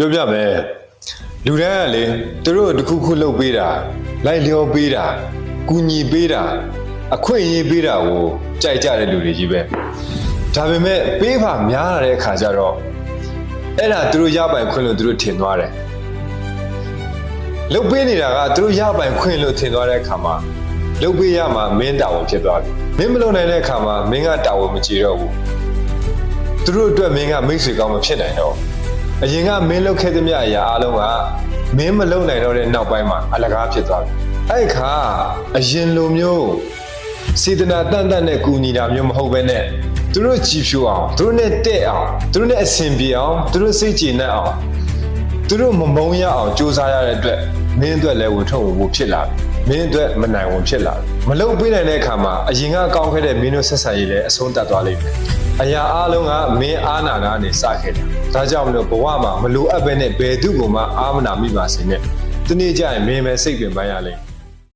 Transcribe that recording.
ပြောပြမယ်လူတန်းကလေသူတို့တစ်ခုခုလုပ်ပေးတာလိုက်လျောပေးတာကူညီပေးတာအခွင့်အရေးပေးတာကိုကြိုက်ကြတဲ့လူတွေကြီးပဲဒါပေမဲ့ပေးပါများရတဲ့အခါကျတော့အဲ့ဒါသူတို့ရပိုင်ခွင့်လို့သူတို့ထင်သွားတယ်လုပ်ပေးနေတာကသူတို့ရပိုင်ခွင့်လို့ထင်သွားတဲ့အခါမှာလုပ်ပေးရမှာမင်းတာဝန်ဖြစ်သွားပြီမင်းမလုပ်နိုင်တဲ့အခါမှာမင်းကတာဝန်မကြည့်တော့ဘူးသူတို့အတွက်မင်းကမိတ်ဆွေကောင်းမဖြစ်နိုင်တော့ အရင်ကမင်းလုပ်ခဲ့သမျှအရာအလုံးကမင်းမလုပ်နိုင်တော့တဲ့နောက်ပိုင်းမှာအလကားဖြစ်သွားပြီအဲ့ခါအရင်လိုမျိုးစေတနာတန်တန်နဲ့ကူညီတာမျိုးမဟုတ်ဘဲနဲ့သူတို့ကြည်ဖြူအောင်သူတို့နဲ့တဲ့အောင်သူတို့နဲ့အဆင်ပြေအောင်သူတို့စိတ်ကြည်နက်အောင်သူတို့မမုန်းရအောင်ကြိုးစားရတဲ့အတွက်မင်းအတွက်လည်းဝန်ထုတ်ဝန်ဖို့ဖြစ်လာပြီမင်းအတွက်မနိုင်ဝန်ဖြစ်လာပြီမလုပ်ပေးနိုင်တဲ့အခါမှာအရင်ကကောင်းခဲ့တဲ့မင်းတို့ဆက်ဆံရေးလည်းအဆုံးသတ်သွားလိမ့်မယ်အရာအလုံးကမင်းအာနာကနေစခဲ့တာ ဒါကြောင့်မလို့ဘဝမှာမလိုအပ်ပဲနဲ့ဘယ်သူ့ကိုမှအာမနာမိပါစေနဲ့ဒီနေ့ကျရင်မင်းပဲစိတ်ပင်ပန်းရလိမ့်မယ်